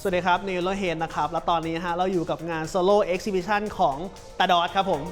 สวัสดีครับนิวโลเฮนนะครับ แล้วตอนนี้ฮะเราอยู่กับงาน Solo Exhibition ของตาดอสครับผม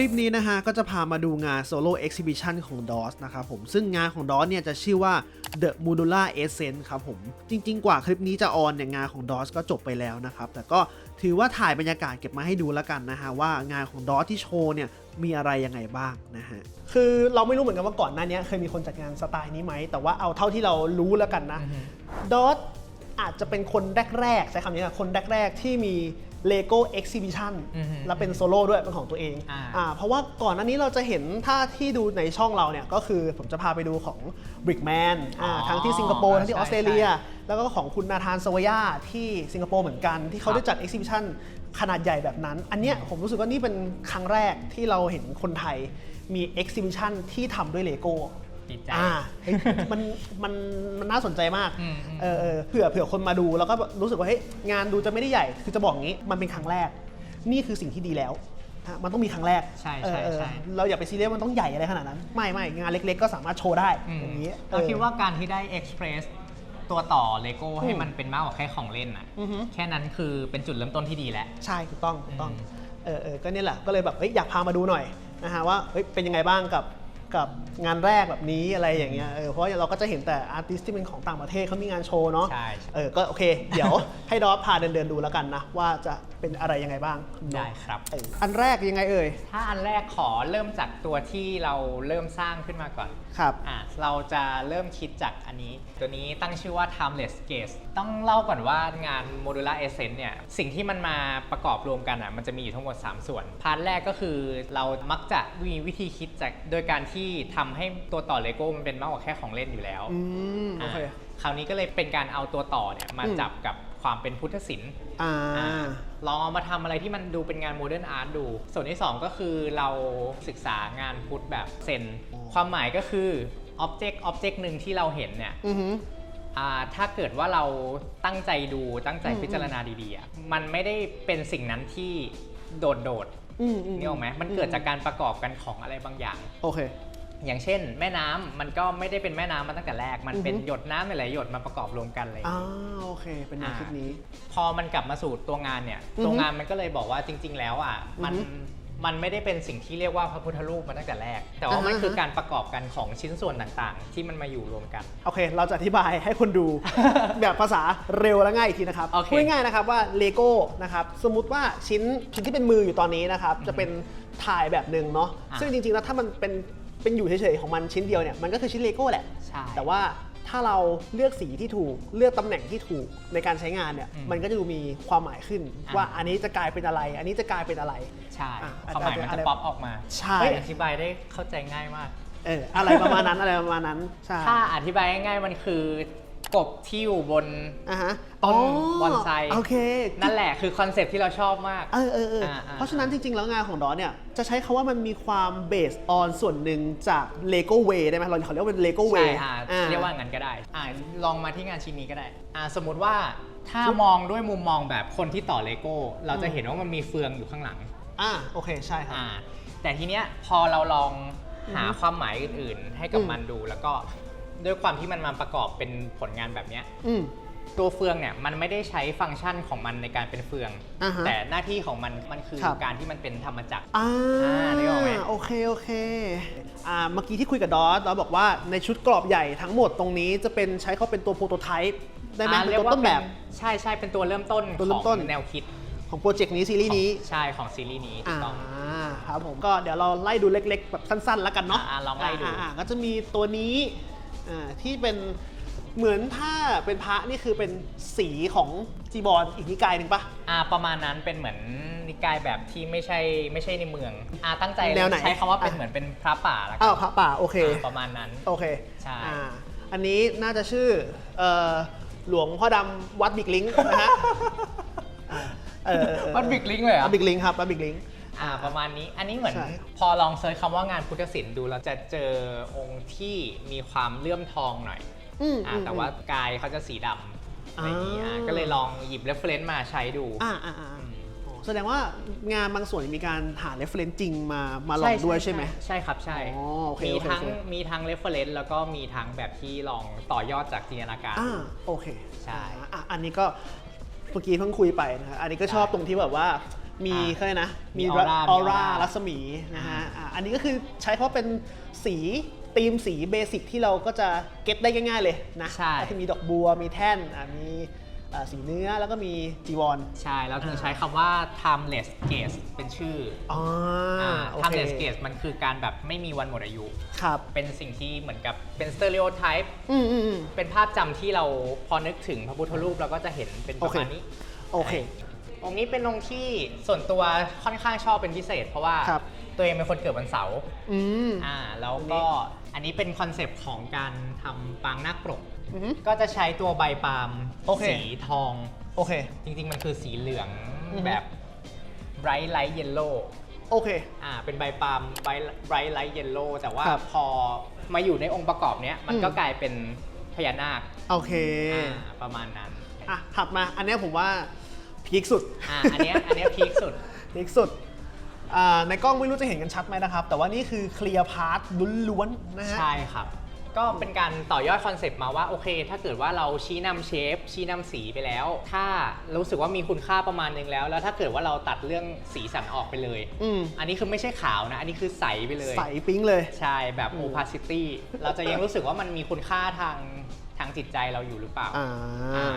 ลิปนี้นะฮะก็จะพามาดูงาน Solo Exhibition ของ DOS นะครับผม ซึ่งงานของ DOS เนี่ยจะชื่อว่า The Modular Essence ครับผม จริง ๆ กว่าคลิปนี้จะออนเนี่ยงานของ DOS ก็จบไปแล้วนะครับ แต่ก็ถือว่าถ่ายบรรยากาศเก็บมาให้ดูแล้วกันนะฮะว่างานของ DOS ที่โชว์เนี่ยมีอะไรยังไงบ้างนะฮะคือเราไม่รู้เหมือนกันว่าก่อนหน้านี้เคยมีคนจัดงานสไตล์นี้ไหม แต่ว่าเอาเท่าที่เรารู้แล้วกันนะ DOS อาจจะเป็นคนแรกๆใช้คำนี้นะคนแรกๆที่มี Lego Exhibition อือฮึแล้วเป็นโซโล่ด้วยเป็นของตัวเองอ่าอ่าเพราะว่าก่อนหน้านี้เราจะเห็นถ้าที่ดูในช่องเราเนี่ยก็คือผมจะพาไปดูของ Brickman อ่าอ๋อทั้งที่สิงคโปร์ทั้งที่อใช่อสเตรเลียใช่แล้วก็ของคุณนาธานสวายาที่สิงคโปร์เหมือนกัน ที่เขาครับได้จัด Exhibition ขนาดใหญ่แบบนั้น อันเนี้ยผมรู้สึกว่านี่เป็นครั้งแรกที่เราเห็นคนไทยมี Exhibition ที่ทำด้วยเลโก้ ดีใจ อ่าเฮ้ยมันมันมันน่าสนใจมากอืมอืม เออเออเผื่อเผื่อคนมาดูแล้วก็รู้สึกว่าเฮ้ยงานดูจะไม่ได้ใหญ่ คือจะบอกงี้มันเป็นครั้งแรก นี่คือสิ่งที่ดีแล้วฮะมันต้องมีครั้งแรกใช่เออใช่เออใช่ เราอย่าไปซีเรียสมันต้องใหญ่อะไรขนาดนั้น ไม่ไม่งานเล็ก ๆ ก็สามารถโชว์ได้อืมอย่างนี้เราออ คิดว่าการที่ได้ Express ตัวต่อเลโก้ให้อืมมันเป็นมากกว่าแค่ของเล่นอะอือฮึ แค่นั้นคือเป็นจุดเริ่มต้นที่ดีแล้ว ใช่ถูกต้องถูกต้องอืม เออเออก็เนี่ยแหละก็เลยแบบเฮ้ยอยากพามาดูหน่อยนะฮะว่าเฮ้ยเป็นยังไงบ้างกับ กับงานแรกแบบนี้อะไรอย่างเงี้ยเออเพราะเราก็จะเห็นแต่อาร์ติสที่เป็นของต่างประเทศเขามีงานโชว์เนาะใช่ใช่เออก็โอเค เดี๋ยวให้ดอฟพาเดินเดินๆดูแล้วกันนะว่าจะเป็นอะไรยังไงบ้างเนอะได้ครับเอออันแรกยังไงเอ่ยถ้าอันแรกขอเริ่มจากตัวที่เราเริ่มสร้างขึ้นมาก่อนครับอะเราจะเริ่มคิดจากอันนี้ ตัวนี้ตั้งชื่อว่า timeless gaze ต้องเล่าก่อนว่างาน modular essence เนี่ย สิ่งที่มันมาประกอบรวมกันอะมันจะมีอยู่ทั้งหมด 3 ส่วน พาร์ทแรกก็คือเรามักจะมีวิธีคิดจากโดยการที่ทำให้ตัวต่อเลโก้มันเป็นมากกว่าแค่ของเล่นอยู่แล้วอืมโอเคอะคราวนี้ก็เลยเป็นการเอาตัวต่อเนี่ยมาอืม จับกับความเป็นพุทธศิลป์ อ่าอ่า ลองเอามาทำอะไรที่มันดูเป็นงานโมเดิร์นอาร์ตดู ส่วนที่ 2 ก็คือเราศึกษางานพุทธแบบเซนอ๋อความหมายก็คืออ็อบเจกต์อ็อบเจกต์หนึ่งที่เราเห็นเนี่ยอือหืออ่าถ้าเกิดว่าเราตั้งใจดูตั้งใจอืมพิจารณาดีๆอะมันไม่ได้เป็นสิ่งนั้นที่โดดโดดอืมอืมๆนี่ออกไหมมันเกิดจากการประกอบกันของอะไรบางอย่าง โอเค อย่างเช่น แม่น้ำมันก็ไม่ได้เป็นแม่น้ำมาตั้งแต่แรก มันเป็นอือฮึหยดน้ำหลายๆหยดมาประกอบรวมกันอะไรอย่างอ่าเงี้ยโอเค เป็นแนวอ่าคิดนี้ พอมันกลับมาสู่ตัวงานเนี่ยอือฮึตัวงานมันก็เลยบอกว่าจริง ๆ แล้วอะมันอือฮึมันไม่ได้เป็นสิ่งที่เรียกว่าพระพุทธรูปมาตั้งแต่แรก แต่ว่ามันอ่าฮะคือการประกอบกันของชิ้นส่วนต่างๆ ที่มันมาอยู่รวมกัน โอเค เราจะอธิบายให้คนดู แบบภาษาเร็วและง่ายอีกทีนะครับโอเคพูดง่ายๆนะครับว่าเลโก้นะครับสมมุติว่าชิ้นชิ้นที่เป็นมืออยู่ตอนนี้นะครับจะเป็นถ่ายแบบหนึ่งเนาะอะซึ่งจริงๆแล้วถ้ามันเป็น เป็นอยู่เฉยๆของมันชิ้นเดียวเนี่ยมันก็คือชิ้นเลโก้แหละ ใช่ แต่ว่าถ้าเราเลือกสีที่ถูกเลือกตำแหน่งที่ถูกในการใช้งานเนี่ยอืมมันก็จะดูมีความหมายขึ้น อะว่าอันนี้จะกลายเป็นอะไร อันนี้จะกลายเป็นอะไร ใช่อะความหมายมันอะไรจะป๊อปออกมาใช่ เฮ้ยอธิบายได้เข้าใจง่ายมาก เอออะไรประมาณนั้นอะไรประมาณนั้นใช่ ถ้าอธิบายง่ายๆมันคือ กบที่อยู่บนอะฮะต้นบอนไซโอเคนั่นแหละคือคอนเซปต์ที่เราชอบมาก เออเออเอออ่าอ่าเพราะฉะนั้นจริง ๆ แล้วงานของดอเนี่ยจะใช้คาว่ามันมีความเบสออนส่วนหนึ่งจาก Lego Way ได้ไหมเราเขาเรียกว่าเป็น Lego ใช่ Way อ่าอ่าเรียกว่างั้นก็ได้อ่าลองมาที่งานชิ้นนี้ก็ได้อ่าสมมุติว่าถ้ามองด้วยมุมมองแบบคนที่ต่อเลโก้ เราจะเห็นว่ามันมีเฟืองอยู่ข้างหลังอ่าโอเคใช่ครับอ่าแต่ทีเนี้ยพอเราลองหาอือฮึความหมายอื่น ๆ ให้กับอืมมันดูแล้วก็ ด้วยความที่มันมาประกอบเป็นผลงานแบบเนี้ยอืม ตัวเฟืองเนี่ยมันไม่ได้ใช้ฟังก์ชันของมันในการเป็นเฟือง อ่าฮะแต่หน้าที่ของมันมันคือครับ การที่มันเป็นธรรมจักร อ่าอ่านึกออกไหม โอเค โอเคอ่าเมื่อกี้ที่คุยกับดอสเราบอกว่าในชุดกรอบใหญ่ทั้งหมดตรงนี้จะเป็นใช้เขาเป็นตัวโปรโตไทป์ได้ไหมอ่าเป็นเรียตัวกว่าต้นแบบ เป็นใช่ใช่เป็นตัวเริ่มต้นตัวเริ่มต้น ของแนวคิดของโปรเจกต์นี้ซีรีส์นี้ใช่ของซีรีส์นี้ถูอ่ากต้อง ครับผมก็เดี๋ยวเราไล่ดูเล็กๆ แบบสั้นๆ แล้วกันเนาะอ่าลองไล่ดูาาก็จะมีตัวนี้ อ่าที่เป็นเหมือนถ้าเป็นพระนี่คือเป็นสีของจีบอลอีกนิกายหนึ่งปะ อ่าประมาณนั้นเป็นเหมือนนิกายแบบที่ไม่ใช่ไม่ใช้ในเมืองอ่าตั้งใจแนวไหนใช้คำว่าเป็นอะ เหมือนเป็นพระป่าละกัอ้าวพระป่าโอเค อ่าประมาณนั้น โอเคใช่ อ่าอันนี้น่าจะชื่อเอ่อหลวงพ่อดำวัดบิ๊กลิงนะฮะอ่าเออเออเออวัดบิ๊กลิงเลยเหรวัอะดบิ๊กลิงครับวัดบิ๊กลิง อ่าประมาณนี้อันนี้เหมือน ใช่ พอลองเซิร์ชคำว่างานพุทธศิลป์ดูเราจะเจอองค์ที่มีความเลื่อมทองหน่อยอืมอ่าอืม แต่ว่ากายเขาจะสีดำอะไรอย่างนี้อ่าอ่า ก็เลยลองหยิบเรฟเฟรนซ์มาใช้ดูอ่าอ่าอ่าอ๋อแสดงว่างานบางส่วนมีการหา reference จริงมามาลองด้วยใช่ไหม ใช่ครับใช่อ๋อโอเคมีโอเคทั้งโอเค มีทั้งเรฟเฟรนซ์แล้วก็มีทั้งแบบที่ลองต่อยอดจากจินตนาการ อ่าโอเคใช่อ่าอะอันนี้ก็เมื่อกี้เพิ่งคุยไปนะฮะอันนี้ก็ชอบตรงที่แบบว่า มีอ่าเขาเรียกนะ มีมีออร่าออมีออร่าร่ารัศมีนะฮะอะอันนี้ก็คือใช้เพราะเป็นสีธีมสีเบสิกที่เราก็จะเก็ตได้ง่าย ๆ เลยนะใช่ ก็คือมีดอกบัว มีแท่นอะมีอ่าสีเนื้อแล้วก็มีจีวรใช่แล้วถึงใช้คำว่า timeless gaze เป็นชื่ออ๋ออ่า โอเค timeless gaze มันคือการแบบไม่มีวันหมดอายุ ครับ เป็นสิ่งที่เหมือนกับเป็น stereotype อืมอืมอืม เป็นภาพจำที่เราพอนึกถึงพระพุทธรูปเราก็จะเห็นเป็นประมาณนี้ โอเค องค์นี้เป็นองค์ที่ส่วนตัวค่อนข้างชอบเป็นพิเศษ เพราะว่าครับตัวเองเป็นคนเกิดวันเสาร์อืม อ่าแล้วก็อันนี้เป็นคอนเซปต์ของการทำปางนาคปรก อือฮึก็จะใช้ตัวใบปาล์มโอเค สีทอง โอเค จริงๆ มันคือสีเหลืองอือฮึ แบบ bright light yellow โอเค อ่าเป็นใบปาล์ม bright bright light yellow แต่ว่าครับพอมาอยู่ในองค์ประกอบเนี้ยมันก็อืมกลายเป็นพญานาคโอเค อ่าประมาณนั้น อะถัดมาอันเนี้ยผมว่า พีคสุดอ่าอันเนี้ยอันเนี้ยพีคสุด พีคสุดอ่าในกล้องไม่รู้จะเห็นกันชัดไหมนะครับ แต่ว่านี่คือเคลียร์พาร์ทล้วนๆนะฮะ ใช่ครับ ก็เป็นการต่อยอดคอนเซปต์มาว่า โอเค ถ้าเกิดว่าเราชี้นำเชฟ ชี้นำสีไปแล้ว ถ้ารู้สึกว่ามีคุณค่าประมาณนึงแล้ว แล้วถ้าเกิดว่าเราตัดเรื่องสีสันออกไปเลยอืมอันนี้คือไม่ใช่ขาวนะ อันนี้คือใสไปเลย ใสปิ๊งเลย ใช่แบบอืม opacity เราจะยังรู้สึกว่ามันมีคุณค่าทางทางจิตใจเราอยู่หรือเปล่าอ่า อ่า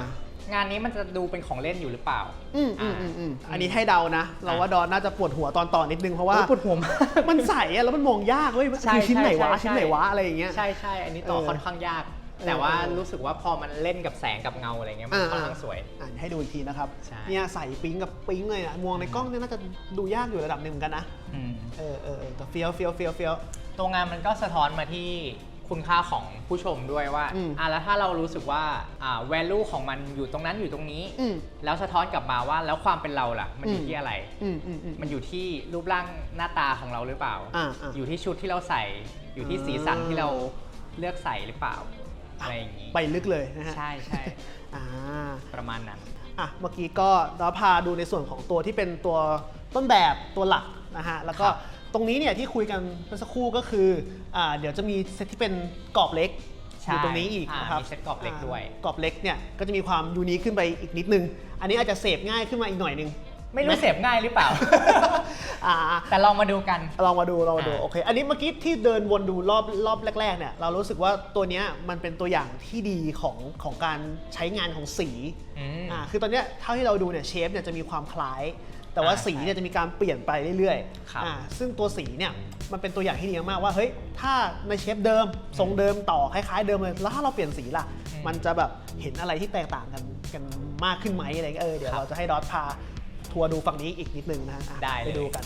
งานนี้มันจะดูเป็นของเล่นอยู่หรือเปล่า อืมอืมอืมอืมอันนี้ให้เดานะ เราว่าดอนน่าจะปวดหัวตอนต่อนิดนึงเพราะว่าโอ้ยปวดหัวมาก มันใสอะแล้วมันมองยากเว้ยมันใช่คือชิ้นไหนวะใช่ใช่ ชิ้นไหนวะอะไรอย่างเงี้ย ใช่ใช่อันนี้ต่อเออค่อนข้างยากเออแต่ว่าเออรู้สึกว่าพอมันเล่นกับแสงกับเงาอะไรเงี้ยมันอ่า ค่อนข้างสวย อ่านให้ดูอีกทีนะครับ ใช่ เนี่ยใสปิ๊งกับปิ๊งเลยอะมองในกล้องเนี่ยน่าจะดูยากอยู่ระดับหนึ่งเหมือนกันนะ อืมเออเออเออแต่เฟี้ยวเฟี้ยวเฟี้ยวเฟี้ยวตัวงานมันก็สะท้อนมาที่ คุณค่าของผู้ชมด้วยว่าอืมอะแล้วถ้าเรารู้สึกว่าอ่า value ของมันอยู่ตรงนั้นอยู่ตรงนี้ อืมแล้วสะท้อนกลับมาว่าแล้วความเป็นเราล่ะ มันอยู่อืม ที่อะไร อืมอืมอืม มันอยู่ที่รูปร่างหน้าตาของเราหรือเปล่า อ่าอ่าอยู่ที่ชุดที่เราใส่ อยู่ที่สีสันอ่า ที่เราเลือกใส่หรือเปล่า อะไรอย่างนี้ ไปลึกเลยนะฮะใช่ใช่อ่าประมาณนั้น อะเมื่อกี้ก็เราพาดูในส่วนของตัวที่เป็นตัวต้นแบบตัวหลักนะฮะแล้วก็ครับ ตรงนี้เนี่ยที่คุยกันเมื่อสักครู่ก็คืออ่าเดี๋ยวจะมีเซตที่เป็นกรอบเล็กอใช่ยู่ตรงนี้อีกอ่านะครับมีเซตกรอบเล็กด้วยากรอบเล็กเนี่ยก็จะมีความยูนิคขึ้นไปอีกนิดนึง อันนี้อาจจะเสพง่ายขึ้นมาอีกหน่อยนึงไม่รู้เสพง่ายหรือเปล่าอ่าแต่ลองมาดูกัน ลองมาดูลองมาดูอ่าโอเค อันนี้เมื่อกี้ที่เดินวนดูรอบรอบแรกๆเนี่ยเรารู้สึกว่าตัวเนี้ยมันเป็นตัวอย่างที่ดีของของการใช้งานของสีอืมอ่าคือตอนเนี้ยเท่าที่เราดูเนี่ยเชฟเนี่ยจะมีความคล้าย แต่ว่าอ่าสีใช่เนี่ยจะมีการเปลี่ยนไปเรื่อยครับๆอ่าซึ่งตัวสีเนี่ยมันเป็นตัวอย่างที่ดีมากๆว่าเฮ้ยถ้าในเชฟเดิมทรงเดิมต่อคล้ายๆเดิมเลยแล้วถ้าเราเปลี่ยนสีล่ะอืมมันจะแบบเห็นอะไรที่แตกต่างกันกันมากขึ้นไหมอะไรเงี้ยเออเดี๋ยวครับเราจะให้ดอทพาทัวร์ดูฝั่งนี้อีกนิดนึงนะฮะอะได้เลยไปดูกัน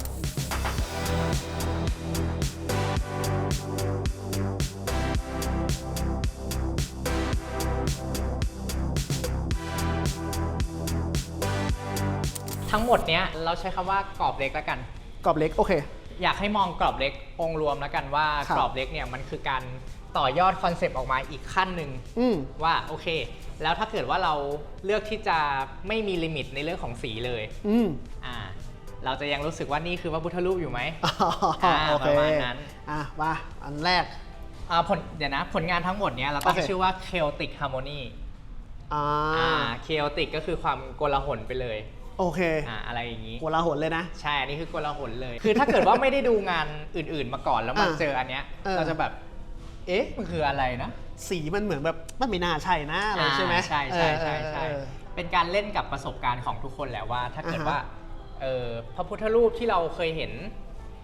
ทั้งหมดเนี้ยเราใช้คำว่ากรอบเล็กแล้วกัน กรอบเล็กโอเค อยากให้มองกรอบเล็กองค์รวมแล้วกันว่าครับ กรอบเล็กเนี่ยมันคือการต่อยอดคอนเซปต์ออกมาอีกขั้นหนึ่งอืม ว่าโอเค แล้วถ้าเกิดว่าเราเลือกที่จะไม่มีลิมิตในเรื่องของสีเลยอืมอ่าเราจะยังรู้สึกว่านี่คือพระพุทธรูปอยู่ไหมอ๋ออ่าโอเคประมาณนั้น อะมาอันแรก อ่าผลเดี๋ยวนะผลงานทั้งหมดเนี้ยเราตั้งโอเค ชื่อว่า chaotic harmony อ่า อ่า chaotic ก็คือความโกลาหลไปเลย โอเคอ่าอะไรอย่างนี้โกลาหลเลยนะ ใช่ อันนี้คือโกลาหลเลย คือถ้าเกิดว่าไม่ได้ดูงานอื่นๆมาก่อนแล้วมาอ่าเจออันเนี้ยเออ เราจะแบบ เอ๊ะมันคืออะไรนะสีมันเหมือนแบบมันไม่น่าใช่นะอะไรใช่ไหมอ่าใช่ใช่ใช่ใช่เออเออ เป็นการเล่นกับประสบการณ์ของทุกคนแหละว่า ถ้าเกิดอ่าฮะว่าเออพระพุทธรูปที่เราเคยเห็น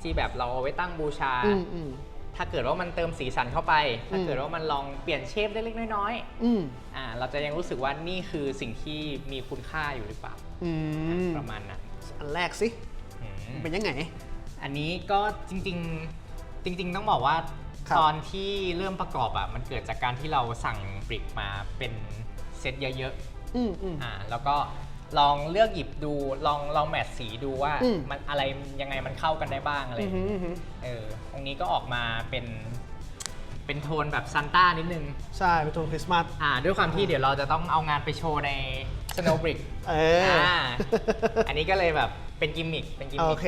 ที่แบบเราเอาไว้ตั้งบูชาอืมอืม ถ้าเกิดว่ามันเติมสีสันเข้าไป ถ้าอืมเกิดว่ามันลองเปลี่ยนเชฟเล็กๆน้อยอืมๆอ่าเราจะยังรู้สึกว่านี่คือสิ่งที่มีคุณค่าอยู่หรือเปล่าอืมประมาณนั้นอันแรกสิอืมเป็นยังไง อันนี้ก็จริง ๆ จริง ๆ ต้องบอกว่าครับตอนที่เริ่มประกอบอะมันเกิดจากการที่เราสั่งบริกมาเป็นเซตเยอะอืมอืมๆอ่าแล้วก็ ลองเลือกหยิบดูลองลองแมทสีดูว่าอืม มันอะไรยังไงมันเข้ากันได้บ้างอะไรอือหืออือหือเออตรงนี้ก็ออกมาเป็น เป็นโทนแบบซันต้านิดนึง ใช่เป็นตัวคริสต์มาสอ่า ด้วยความที่เดี๋ยวเราจะต้องเอางานไปโชว์ใน Snowbrick เออออ่าอันนี้ก็เลยแบบเป็นกิมมิค เป็นกิมมิคโอเค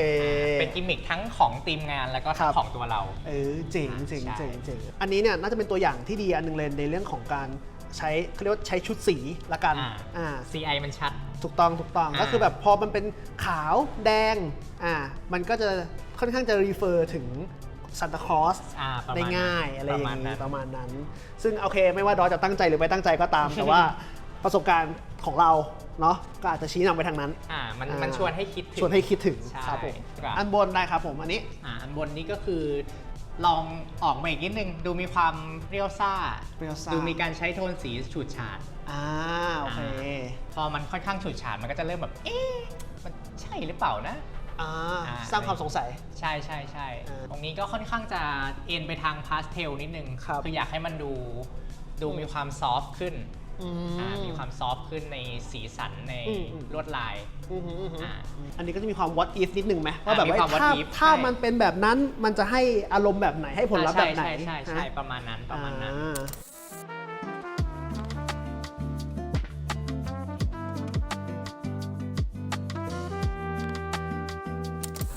าเป็นกิมมิคทั้งของทีมงานแล้วก็ทั้ครังบของตัวเรา เออเจ๋งเจ๋งใช่ เจ๋งเจ๋งอันนี้เนี่ยน่าจะเป็นตัวอย่างที่ดีอันหนึงเลยในเรื่องของการ ใช้เขาเรียกว่าใช้ชุดสีละกันอ่า อ่า CI มันชัด ถูกต้องถูกต้องอ่า ก็คือแบบพอมันเป็นขาวแดงอ่ามันก็จะค่อนข้างจะรีเฟอร์ถึงซันตาคลอสอ่าประได้มาณง่ายอะไรอย่างประมาณนั้นี้นประมาณนั้น ซึ่งโอเคไม่ว่าดอสจะตั้งใจหรือไม่ตั้งใจก็ตาม แต่ว่าประสบการณ์ของเราเนาะก็อาจจะชี้นำไปทางนั้น อ่ามันอ่ามั มันชวนให้คิดถึง ชวนให้คิดถึงใช่ครับผมครับ อันบนได้ครับผมอันนี้ อ่าอันบนนี้ก็คือ ลองออกมาอีกนิดนึง ดูมีความเปรี้ยวซ่า เปรี้ยวซ่าดูมีการใช้โทนสีฉูดฉาด อ่าโอเค พอมันค่อนข้างฉูดฉาดมันก็จะเริ่มแบบ เอ๊ะ มันใช่หรือเปล่านะ อ่าอ่าสร้างความสงสัย ใช่ใช่ใช่อ่าตรงนี้ก็ค่อนข้างจะเอ็นไปทางพาสเทลนิดนึงครับออยากให้มันดู ดูมีความซอฟต์ขึ้น อือ่ามีความซอฟต์ขึ้นในสีสันในอืมอืม ลวดลาย อือหืออือหืออ่าอันนี้ก็จะมีความ what if นิดนึงไหมว่าแบบมีว่าความ what ถ้า if ถ้าใช่ มันเป็นแบบนั้นมันจะให้อารมณ์แบบไหนให้ผลลัพธ์แบบไหนใช่ใช่ใช่ใช่ฮะประมาณนั้นประมาณนั้น อ่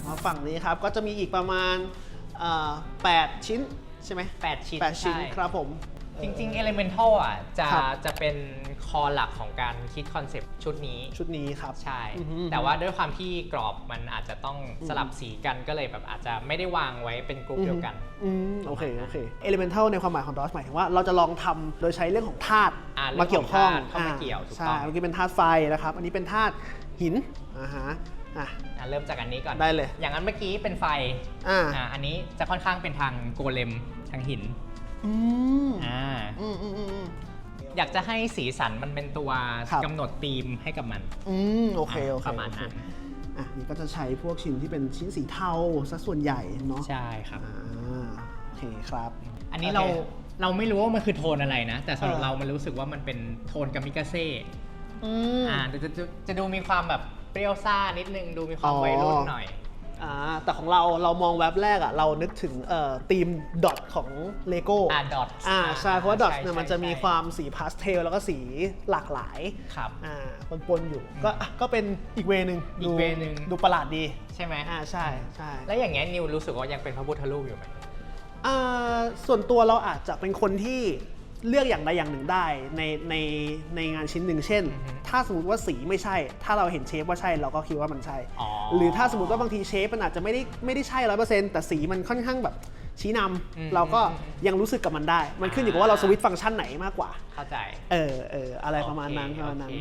มาฝั่งนี้ครับก็จะมีอีกประมาณเอ่อ8ชิ้นใช่ไหม8 ชิ้นแปดชิ้นใช่ครับผม จริง ๆ Elemental อะจะครับ จะเป็นคอหลักของการคิดคอนเซปต์ชุดนี้ ชุดนี้ครับ ใช่ อือฮึแต่ว่าด้วยความที่กรอบมันอาจจะต้องสลับสีกันก็เลยแบบอาจจะไม่ได้วางไว้เป็นกลุ่มเดียวกัน อืมโอเค โอเค elemental ในความหมายของ DOS หมายถึงว่าเราจะลองทำโดยใช้เรื่องของธาตุอ่ามาเกี่ยวข้องเรื่องของธาตุเข้ามาเกี่ยวถูกใช่ต้องเมื่อกี้เป็นธาตุไฟนะครับ อันนี้เป็นธาตุหินอ่าฮะอะ อะเริ่มจากอันนี้ก่อนได้เลย อย่างนั้นเมื่อกี้เป็นไฟอ่า อ่าอันนี้จะค่อนข้างเป็นทางโกเลมทางหิน อืมอ่าอืมอืมอืมอืม อยากจะให้สีสันมันเป็นตัวครับ กำหนดธีมให้กับมันอืมโอเคโอเคประมาณโอเคนั้นอะนี่ก็จะใช้พวกชิ้นที่เป็นชิ้นสีเทาซะส่วนใหญ่เนาะใช่ครับ อ่าโอเคครับ อันนี้โอเคเราเราไม่รู้ว่ามันคือโทนอะไรนะ แต่สำหรับเออ เรามันรู้สึกว่ามันเป็นโทนกามิกาเซ่อืม อ่าจะจะจะจะดูมีความแบบเปรี้ยวซ่านิดนึงดูมีความวัยรุ่นหน่อย อ่าแต่ของเราเรามองแว็บแรกอะเรานึกถึงเอ่อธีมดอทของเลโก้อ่าดอทอ่าใช่เพราะว่าดอทเนี่ยมันจะมีความสีพาสเทลแล้วก็สีหลากหลายครับ อ่าปนๆอยู่ก็อะก็เป็นอีกเวนึงอีกดูเวย์หนึ่ง ดูประหลาดดีใช่ไหมอ่าใช่ใช่ แล้วอย่างเงี้ยนิวรู้สึกว่ายังเป็นพระพุทธรูปอยู่ไหม อ่าส่วนตัวเราอาจจะเป็นคนที่ เลือกอย่างใดอย่างหนึ่งได้ในในในงานชิ้นหนึ่งเช่นอือฮึถ้าสมมติว่าสีไม่ใช่ ถ้าเราเห็นเชฟว่าใช่เราก็คิดว่ามันใช่อ๋อหรือถ้าสมมติว่าบางทีเชฟมันอาจจะไม่ได้ไม่ได้ใช่ร้อยเปอร์เซ็นต์แต่สีมันค่อนข้างแบบชี้นำอืมเราก็อืมยังรู้สึกกับมันได้ มันขึ้นอยู่กับว่าเราสวิตช์ฟังก์ชันไหนมากกว่า เข้าใจ เออเอออะไรประมาณนั้นโอปเคระมาณนั้น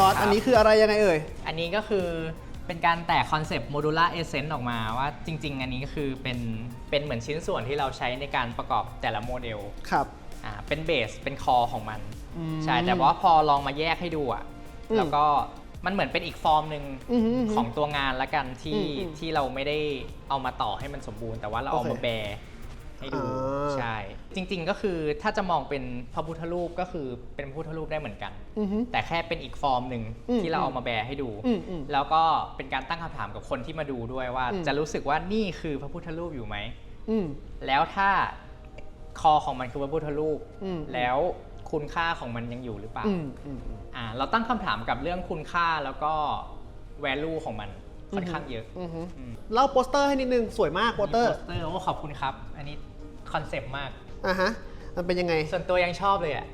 ดอทอันนี้คืออะไรยังไงเอ่ย อันนี้ก็คือเป็นการแตกคอนเซปต์โมดูล่าเอเซนต์ออกมาว่าจริง ๆ อันนี้ก็คือเป็นเป็นเหมือนชิ้นส่วนที่เราใช้ในการประกอบแต่ละโมเดลครับ อ่าเป็นเบสเป็นคอของมัน อืมใช่แต่ว่าพอลองมาแยกให้ดูอะอืมแล้วก็มันเหมือนเป็นอีกฟอร์มหนึ่งอือหือหืของตัวงานละกันที่อืมอืมที่เราไม่ได้เอามาต่อให้มันสมบูรณ์ แต่ว่าเราเอาโอเค มาแบร์ ให้ดู อ่า ใช่ จริง ๆ ก็คือถ้าจะมองเป็นพระพุทธรูปก็คือเป็นพระพุทธรูปได้เหมือนกัน อือหือแต่แค่เป็นอีกฟอร์มหนึ่งอืมที่เราเอามาแบร์ให้ดู อืมอืมแล้วก็เป็นการตั้งคำถามกับคนที่มาดูด้วยว่า อืม จะรู้สึกว่านี่คือพระพุทธรูปอยู่ไหม อืม แล้วถ้าคอของมันคือพระพุทธรูป อืม แล้วคุณค่าของมันยังอยู่หรือเปล่า อืมอืมอืม อ่าเราตั้งคำถามกับเรื่องคุณค่าแล้วก็ value ของมันค่อนข้างเยอะอือหืออืมเล่าโปสเตอร์ให้นิดนึง สวยมากโปสเตอร์ โปสเตอร์โอ้ขอบคุณครับ อันนี้ คอนเซปต์มาก อะฮะ มันเป็นยังไง ส่วนตัวยังชอบเลยอะ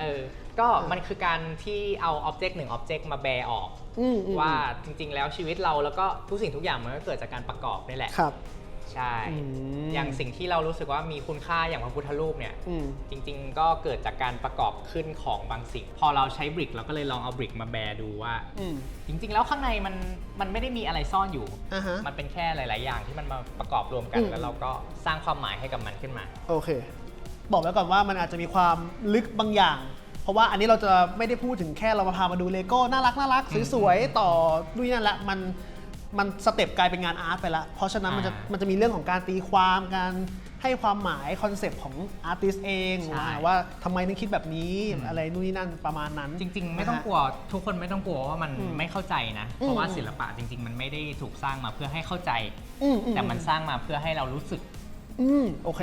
เออ ก็มันคือการที่เอาอ็อบเจกต์หนึ่งอ็อบเจกต์มาแบร์ออก อืมอืมว่าจริงๆ แล้วชีวิตเราแล้วก็ทุกสิ่งทุกอย่างมันก็เกิดจากการประกอบนี่แหละ ครับ ใช่ อืม อย่างสิ่งที่เรารู้สึกว่ามีคุณค่าอย่างพระพุทธรูปเนี่ย อืม จริงๆ ก็เกิดจากการประกอบขึ้นของบางสิ่ง พอเราใช้บริกเราก็เลยลองเอาบริกมาแบร์ดูว่า อืม จริงๆ แล้วข้างในมันมันไม่ได้มีอะไรซ่อนอยู่ อ่าฮะ มันเป็นแค่หลาย ๆ อย่างที่มันมาประกอบรวมกัน อืม แล้วเราก็สร้างความหมายให้กับมันขึ้นมา โอเค บอกไว้ก่อนว่ามันอาจจะมีความลึกบางอย่าง เพราะว่าอันนี้เราจะไม่ได้พูดถึงแค่เรามาพามาดูเลโก้น่ารักน่ารักอืมสวยๆต่อด้วยนั่นแหละมัน มันสเต็ปกลายเป็นงานอาร์ตไปละ เพราะฉะนั้นมันจะอ่ามัมันจะมีเรื่องของการตีความการให้ความหมายคอนเซปต์ของอาร์ติสเองใช่ ว่าทำไมถึงคิดแบบนี้อืมอะไรนู่นนี่นั่นประมาณนั้น จริง ๆ ไม่ต้องนะฮะกลัวทุกคนไม่ต้องกลัวว่ามันอืมไม่เข้าใจนะอืมเพราะว่าศิลปะจริง ๆ มันไม่ได้ถูกสร้างมาเพื่อให้เข้าใจ อือืแต่มันสร้างมาเพื่อให้เรารู้สึก อืมโอเค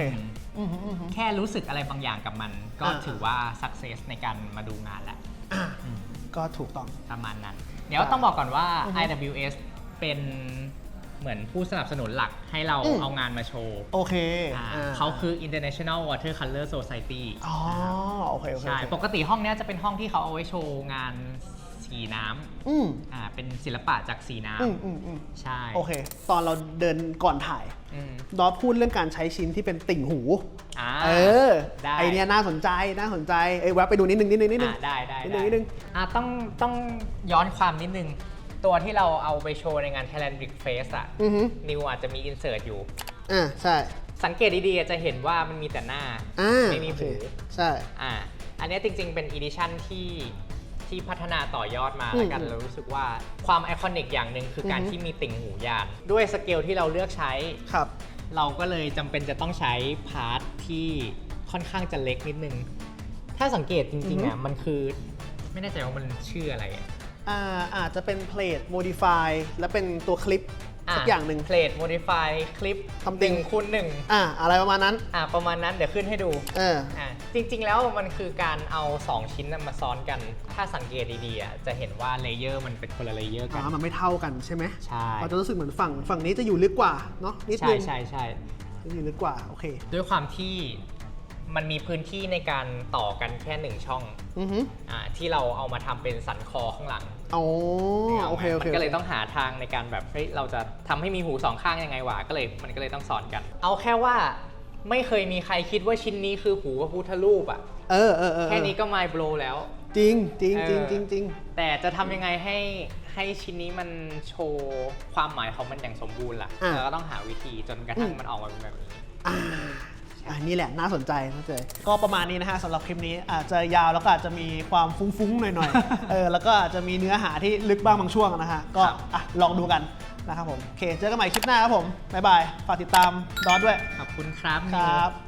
อืมอืมอืมอืม แค่รู้สึกอะไรบางอย่างกับมัน ก็อ่า ถือว่า success ในการมาดูงานแล้วอะอืมก็ถูกต้อง ประมาณนั้น เดี๋ยวต้องบอกก่อนว่าอือฮึ IWS เป็นเหมือนผู้สนับสนุนหลักให้เราอืม เอางานมาโชว์โอเคอ่าอ่เขาคือ International Watercolor Society อ๋อโอเคโอเคใช่ โอเคปกติห้องเนี้ยจะเป็นห้องที่เขาเอาไว้โชว์งานสีน้อืมำอ่าเป็นศิลปะจากสีน้อืมอืมอืมำใช่โอเค ตอนเราเดินก่อนถ่ายอืมดอสพูดเรื่องการใช้ชิ้นที่เป็นติ่งหู อ่า เออได้ ไอเนี้ยน่าสนใจน่าสนใจเอ้ยแวะไปดูนิดนึงนิดนึงนิดนึง อ่าได้ได้นิดนึงได้นิดนึง อ่าต้องต้องย้อนความนิดนึง ตัวที่เราเอาไปโชว์ในงาน Thailand Brick Face อะอือฮึนิวอาจจะมีอินเสิร์ตอยู่ อ่าใช่สังเกตดีๆ จะเห็นว่ามันมีแต่หน้า อ่าไม่มีโอเคหูใช่ อ่าอันเนี้ยจริงๆ เป็นอีดิชั่นที่ที่พัฒนาต่อยอดมาอืมแล้วกันอืมเรารู้สึกว่าความไอคอนิกอย่างหนึ่งคือการอือฮึ ที่มีติ่งหูยาน ด้วยสเกลที่เราเลือกใช้ ครับ เราก็เลยจำเป็นจะต้องใช้พาร์ทที่ค่อนข้างจะเล็กนิดนึง ถ้าสังเกตจริงๆอืออะฮึมันคือ ไม่แน่ใจว่ามันชื่ออะไรอะ อ่าอาจจะเป็นเพลทโมดิฟายและเป็นตัวคลิปสักอย่างหนึ่ง เพลทโมดิฟายคลิปทำติ่งคูณหนึ่งอ่าอะไรประมาณนั้น อ่าประมาณนั้นเดี๋ยวขึ้นให้ดูเออ อ่าจริงๆแล้วมันคือการเอา 2 ชิ้นน่ะมาซ้อนกัน ถ้าสังเกตดีๆอะจะเห็นว่าเลเยอร์มันเป็นคนละเลเยอร์กัอ่านมันไม่เท่ากันใช่ไหมใช่ เราจะรู้สึกเหมือนฝั่งฝั่งนี้จะอยู่ลึกกว่าเนาะนิดใช่นึงใช่ใช่จะอยู่ลึกกว่าโอเคด้วยความที่มันมีพื้นที่ในการต่อกันแค่หนึ่งช่อง อือฮึ อ่าที่เราเอามาทำเป็นสันคอข้างหลัง อ๋อโอเคโอเคมันก็เลยต้องหาทางในการแบบเฮ้ยเราจะทำให้มีหูสองข้างยังไงวะก็เลยมันก็เลยต้องสอนกัน เอาแค่ว่าไม่เคยมีใครคิดว่าชิ้นนี้คือหูพระพุทธรูปอะเออเออเออแค่นี้ก็ mind blow แล้ว จริงจริงเออจริงจริงจริงแต่จะทำยังไงให้ให้ชิ้นนี้มันโชว์ความหมายของมันอย่างสมบูรณ์ล่ะอะเราก็ต้องหาวิธีจนกระทั่งอืมมันออกมาเป็นแบบนี้ อ่าอ่านี่แหละน่าสนใจน่าสนใจก็ประมาณนี้นะฮะสำหรับคลิปนี้อาจจะยาวแล้วก็อาจจะมีความฟุ้งๆหน่อยๆเออแล้วก็อาจจะมีเนื้อหาที่ลึกบ้างบางช่วงนะฮะก็ครับอะลองดูกันนะครับผมโอเคเจอกันใหม่คลิปหน้าครับผมบ๊ายบายฝากติดตามดอทด้วยขอบคุณครับครับ